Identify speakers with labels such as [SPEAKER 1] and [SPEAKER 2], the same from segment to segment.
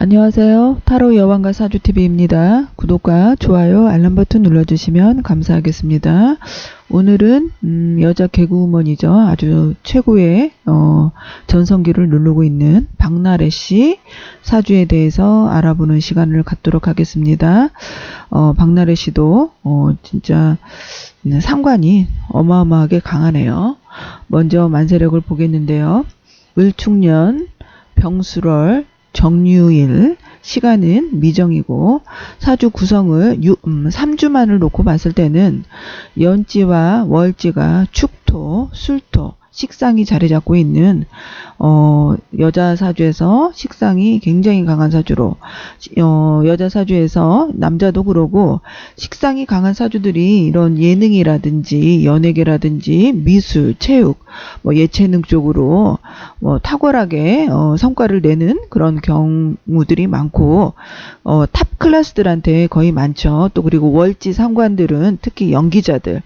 [SPEAKER 1] 안녕하세요. 타로 여왕과 사주TV입니다. 구독과 좋아요, 알람 버튼 눌러주시면 감사하겠습니다. 오늘은 음, 여자 개그우먼이죠. 아주 최고의 어, 전성기를 누르고 있는 박나래 씨 사주에 대해서 알아보는 시간을 갖도록 하겠습니다. 어, 박나래 씨도 어, 진짜 음, 상관이 어마어마하게 강하네요. 먼저 만세력을 보겠는데요. 을축년, 병수월, 정유일, 시간은 미정이고 사주 구성을 유, 음, 3주만을 놓고 봤을 때는 연지와 월지가 축토, 술토, 식상이 자리 잡고 있는 어, 여자 사주에서 식상이 굉장히 강한 사주로 어, 여자 사주에서 남자도 그러고 식상이 강한 사주들이 이런 예능이라든지 연예계라든지 미술, 체육, 뭐 예체능 쪽으로 뭐 탁월하게 어, 성과를 내는 그런 경우들이 많고 어, 탑 클래스들한테 거의 많죠. 또 그리고 월지 상관들은 특히 연기자들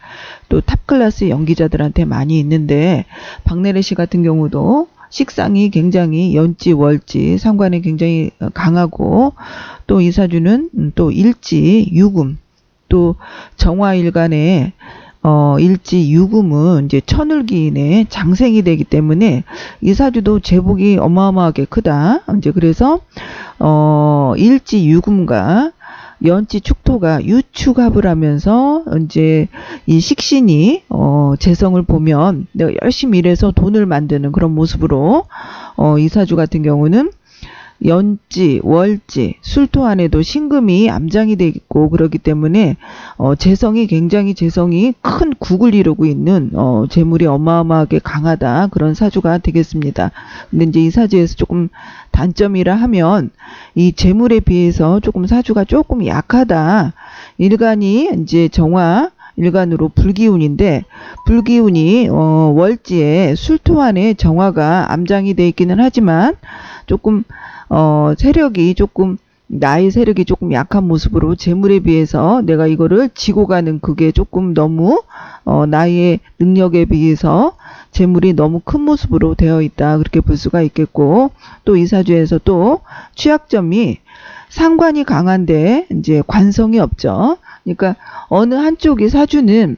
[SPEAKER 1] 또 탑 클래스 연기자들한테 많이 있는데 박내래 씨 같은 경우도 식상이 굉장히 연지 월지 상관이 굉장히 어, 강하고 또 이 사주는 음, 또 일지 유금 또 정화일간에 어, 일지 유금은 이제 천을기인의 장생이 되기 때문에 이 사주도 제복이 어마어마하게 크다. 이제 그래서 어, 일지 유금과 연지 축토가 유축합을 하면서 이제 이 식신이 어, 재성을 보면 내가 열심히 일해서 돈을 만드는 그런 모습으로 어, 이 사주 같은 경우는 연지, 월지, 술토 안에도 신금이 암장이 돼 있고 그렇기 때문에 어, 재성이 굉장히 재성이 큰 국을 이루고 있는 어, 재물이 어마어마하게 강하다 그런 사주가 되겠습니다. 근데 이제 이 사주에서 조금 단점이라 하면 이 재물에 비해서 조금 사주가 조금 약하다. 일간이 이제 정화 일간으로 불기운인데 불기운이 어, 월지에 술토 안에 정화가 암장이 돼 있기는 하지만 조금 어, 세력이 조금 나의 세력이 조금 약한 모습으로 재물에 비해서 내가 이거를 지고 가는 그게 조금 너무 어, 나의 능력에 비해서 재물이 너무 큰 모습으로 되어 있다. 그렇게 볼 수가 있겠고 또 이 사주에서 또 취약점이 상관이 강한데 이제 관성이 없죠. 그러니까 어느 한쪽의 사주는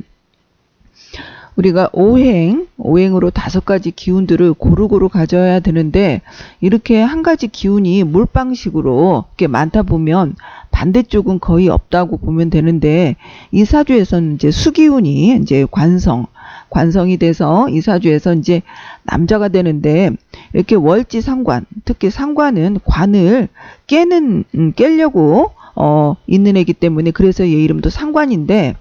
[SPEAKER 1] 우리가 오행, 오행으로 다섯 가지 기운들을 고루고루 가져야 되는데 이렇게 한 가지 기운이 몰빵식으로 이렇게 많다 보면 반대쪽은 거의 없다고 보면 되는데 이 사주에서는 이제 수기운이 이제 관성, 관성이 돼서 이 사주에서 이제 남자가 되는데 이렇게 월지 상관, 특히 상관은 관을 깨는 음, 깨려고 어 있는 애기 때문에 그래서 얘 이름도 상관인데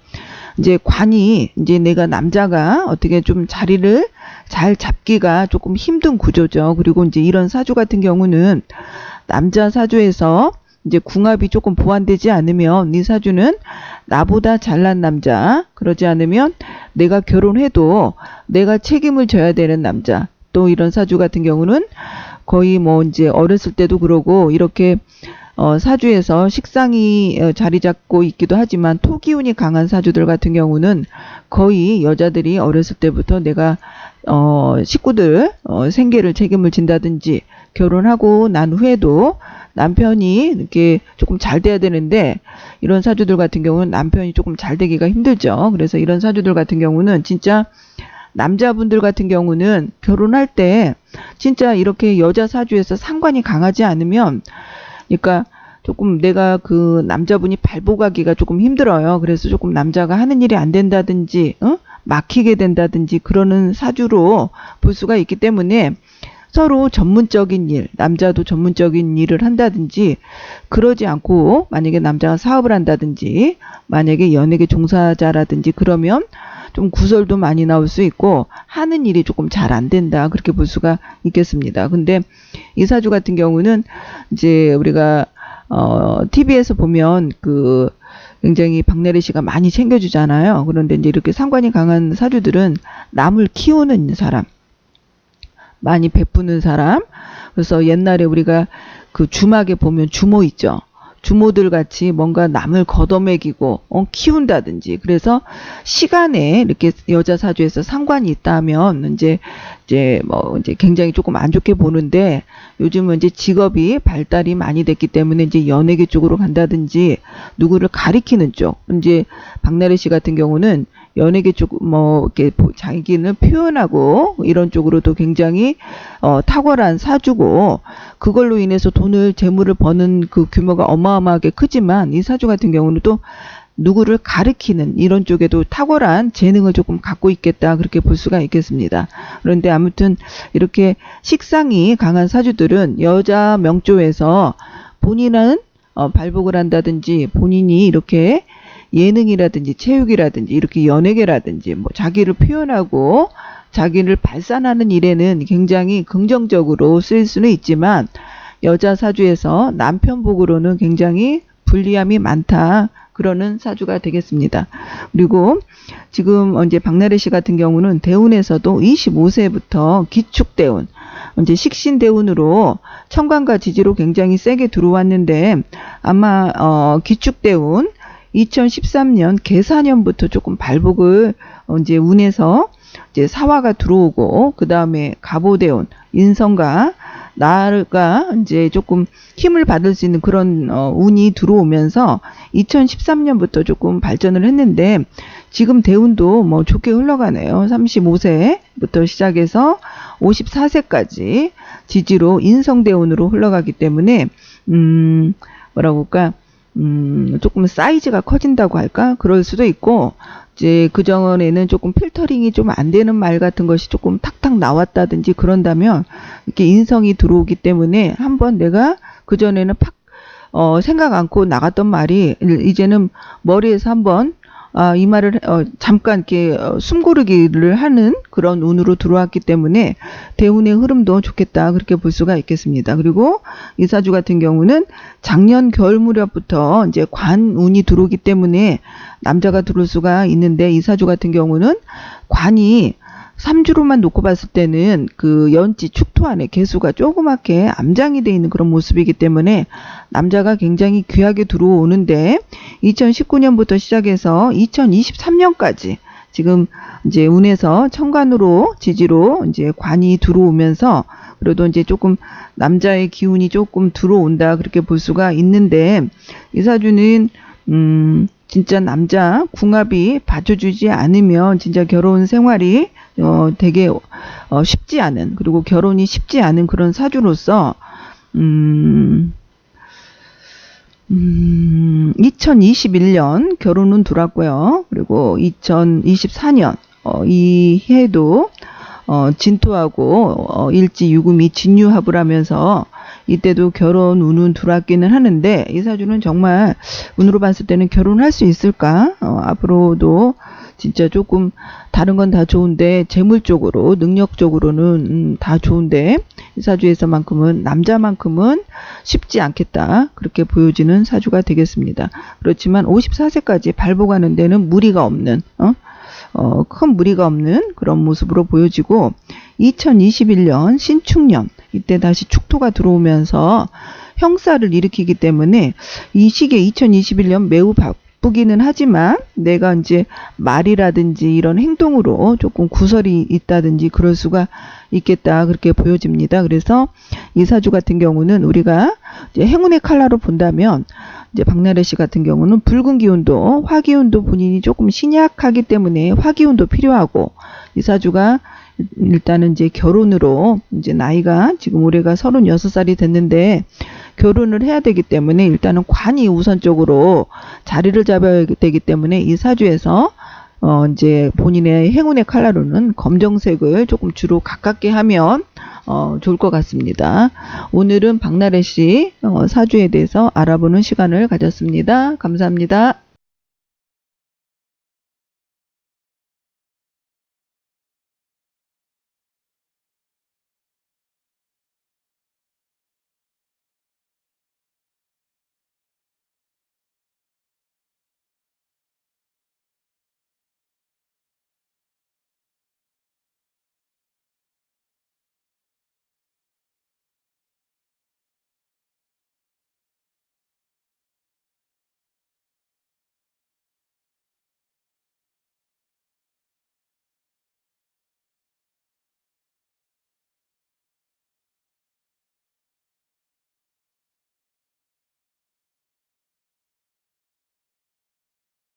[SPEAKER 1] 이제 관이 이제 내가 남자가 어떻게 좀 자리를 잘 잡기가 조금 힘든 구조죠. 그리고 이제 이런 사주 같은 경우는 남자 사주에서 이제 궁합이 조금 보완되지 않으면 이 사주는 나보다 잘난 남자 그러지 않으면 내가 결혼해도 내가 책임을 져야 되는 남자 또 이런 사주 같은 경우는 거의 뭐 이제 어렸을 때도 그러고 이렇게 어, 사주에서 식상이 어, 자리 잡고 있기도 하지만 토기운이 강한 사주들 같은 경우는 거의 여자들이 어렸을 때부터 내가 어, 식구들 어, 생계를 책임을 진다든지 결혼하고 난 후에도 남편이 이렇게 조금 잘 돼야 되는데 이런 사주들 같은 경우는 남편이 조금 잘 되기가 힘들죠. 그래서 이런 사주들 같은 경우는 진짜 남자분들 같은 경우는 결혼할 때 진짜 이렇게 여자 사주에서 상관이 강하지 않으면 그러니까 조금 내가 그 남자분이 발보가기가 조금 힘들어요. 그래서 조금 남자가 하는 일이 안 된다든지, 어? 막히게 된다든지 그러는 사주로 볼 수가 있기 때문에 서로 전문적인 일, 남자도 전문적인 일을 한다든지 그러지 않고 만약에 남자가 사업을 한다든지 만약에 연예계 종사자라든지 그러면 좀 구설도 많이 나올 수 있고 하는 일이 조금 잘 안 된다 그렇게 볼 수가 있겠습니다. 근데 이 사주 같은 경우는 이제 우리가 어 TV에서 보면 그 굉장히 박내래 씨가 많이 챙겨주잖아요. 그런데 이제 이렇게 상관이 강한 사주들은 남을 키우는 사람, 많이 베푸는 사람. 그래서 옛날에 우리가 그 주막에 보면 주모 있죠. 주모들 같이 뭔가 남을 걷어먹이고 어, 키운다든지. 그래서 시간에 이렇게 여자 사주에서 상관이 있다면 이제 이제 뭐 이제 굉장히 조금 안 좋게 보는데 요즘은 이제 직업이 발달이 많이 됐기 때문에 이제 연예계 쪽으로 간다든지 누구를 가리키는 쪽 이제 박나래 씨 같은 경우는 연예계 쪽 뭐 이렇게 보- 자기는 표현하고 이런 쪽으로도 굉장히 어 탁월한 사주고 그걸로 인해서 돈을 재물을 버는 그 규모가 어마어마하게 크지만 이 사주 같은 경우는 또 누구를 가르키는 이런 쪽에도 탁월한 재능을 조금 갖고 있겠다 그렇게 볼 수가 있겠습니다. 그런데 아무튼 이렇게 식상이 강한 사주들은 여자 명조에서 본인은 어, 발복을 한다든지 본인이 이렇게 예능이라든지 체육이라든지 이렇게 연예계라든지 뭐 자기를 표현하고 자기를 발산하는 일에는 굉장히 긍정적으로 쓰일 수는 있지만 여자 사주에서 남편 복으로는 굉장히 불리함이 많다. 그러는 사주가 되겠습니다. 그리고 지금 이제 박나래 씨 같은 경우는 대운에서도 25세부터 기축대운, 이제 식신대운으로 천간과 지지로 굉장히 세게 들어왔는데 아마 어, 기축대운 2013년 개사년부터 조금 발복을 어, 이제 운에서 이제 사화가 들어오고 그 다음에 가보대운 인성과 나가 이제 조금 힘을 받을 수 있는 그런 어, 운이 들어오면서 2013년부터 조금 발전을 했는데 지금 대운도 뭐 좋게 흘러가네요. 35세부터 시작해서 54세까지 지지로 인성대운으로 흘러가기 때문에 음 뭐라고 할까 음 조금 사이즈가 커진다고 할까 그럴 수도 있고 이제 그 전에는 조금 필터링이 좀 안 되는 말 같은 것이 조금 탁탁 나왔다든지 그런다면 이렇게 인성이 들어오기 때문에 한번 내가 그 전에는 팍 어, 생각 않고 나갔던 말이 이제는 머리에서 한번 아, 이 말을 어, 잠깐 이렇게 어, 숨고르기를 하는 그런 운으로 들어왔기 때문에 대운의 흐름도 좋겠다 그렇게 볼 수가 있겠습니다. 그리고 이 사주 같은 경우는 작년 겨울 무렵부터 이제 관운이 들어오기 때문에 남자가 들어올 수가 있는데 이 사주 같은 경우는 관이 3주로만 놓고 봤을 때는 그 연지 축토 안에 개수가 조그맣게 암장이 돼 있는 그런 모습이기 때문에 남자가 굉장히 귀하게 들어오는데 2019년부터 시작해서 2023년까지 지금 이제 운에서 천간으로 지지로 이제 관이 들어오면서 그래도 이제 조금 남자의 기운이 조금 들어온다 그렇게 볼 수가 있는데 이 사주는 음 진짜 남자 궁합이 받쳐주지 않으면 진짜 결혼 생활이 어 되게 어 쉽지 않은 그리고 결혼이 쉽지 않은 그런 사주로서 음 음, 2021년 결혼은 들어왔고요. 그리고 2024년 어, 이 해도 어, 진토하고 어, 일지 유금이 진유합을 하면서 이때도 결혼 운은 들어왔기는 하는데 이 사주는 정말 운으로 봤을 때는 결혼할 수 있을까? 어, 앞으로도 진짜 조금 다른 건 다 좋은데 재물적으로 능력적으로는 음, 다 좋은데 이 사주에서만큼은 남자만큼은 쉽지 않겠다 그렇게 보여지는 사주가 되겠습니다. 그렇지만 54세까지 발복하는 데는 무리가 없는 어? 어, 큰 무리가 없는 그런 모습으로 보여지고 2021년 신축년 이때 다시 축토가 들어오면서 형사를 일으키기 때문에 이 시기에 2021년 매우 바 쁘기는 하지만 내가 이제 말이라든지 이런 행동으로 조금 구설이 있다든지 그럴 수가 있겠다 그렇게 보여집니다. 그래서 이 사주 같은 경우는 우리가 이제 행운의 칼라로 본다면 이제 박나래 씨 같은 경우는 붉은 기운도 화기운도 본인이 조금 신약하기 때문에 화기운도 필요하고 이 사주가 일단은 이제 결혼으로 이제 나이가 지금 올해가 36살이 됐는데 결혼을 해야 되기 때문에 일단은 관이 우선적으로 자리를 잡아야 되기 때문에 이 사주에서 어 이제 본인의 행운의 칼라로는 검정색을 조금 주로 가깝게 하면 어 좋을 것 같습니다. 오늘은 박나래 씨 어, 사주에 대해서 알아보는 시간을 가졌습니다. 감사합니다.